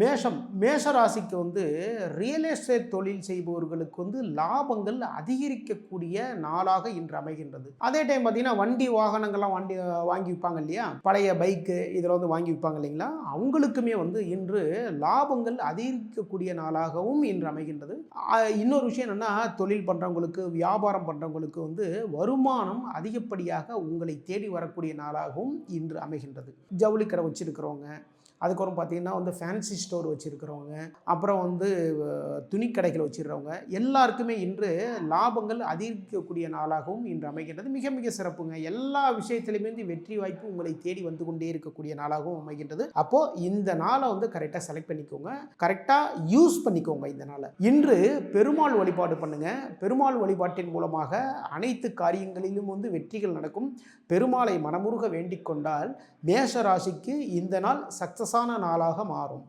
மேஷம் மேஷ ராசிக்கு வந்து ரியல் எஸ்டேட் தொழில் செய்பவர்களுக்கு வந்து லாபங்கள் அதிகரிக்கக்கூடிய நாளாக இன்று அமைகின்றது. அதே டைம் பார்த்தீங்கன்னா வண்டி வாகனங்கள்லாம் வண்டி வாங்கி விற்பாங்க இல்லையா? பழைய பைக்கு இதில் வந்து வாங்கி விற்பாங்க இல்லைங்களா? அவங்களுக்குமே வந்து இன்று லாபங்கள் அதிகரிக்கக்கூடிய நாளாகவும் இன்று அமைகின்றது. இன்னொரு விஷயம் என்னென்னா தொழில் பண்ணுறவங்களுக்கு வியாபாரம் பண்ணுறவங்களுக்கு வந்து வருமானம் அதிகப்படியாக உங்களை தேடி வரக்கூடிய நாளாகவும் இன்று அமைகின்றது. ஜவுளிக்கடை வச்சிருக்கிறவங்க அதுக்கப்புறம் பார்த்தீங்கன்னா வந்து ஃபேன்சி ஸ்டோர் வச்சுருக்கிறவங்க அப்புறம் வந்து துணி துணிக்கடைகள் வச்சுருக்கிறவங்க எல்லாருக்குமே இன்று லாபங்கள் அதிகரிக்கக்கூடிய நாளாகவும் இன்று அமைகின்றது. மிக மிக சிறப்புங்க. எல்லா விஷயத்திலுமே வந்து வெற்றி வாய்ப்பு உங்களை தேடி வந்து கொண்டே இருக்கக்கூடிய நாளாகவும் அமைகின்றது. அப்போது இந்த நாளை வந்து கரெக்டாக செலக்ட் பண்ணிக்கோங்க. கரெக்டாக யூஸ் பண்ணிக்கோங்க இந்த நாளை. இன்று பெருமாள் வழிபாடு பண்ணுங்கள் பெருமாள் வழிபாட்டின் மூலமாக அனைத்து காரியங்களிலும் வந்து வெற்றிகள் நடக்கும். பெருமாளை மனமுருக வேண்டிக் கொண்டால் மேஷ ராசிக்கு இந்த நாள் சக்ஸஸ் சக்ஸஸான நாளாக மாறும்.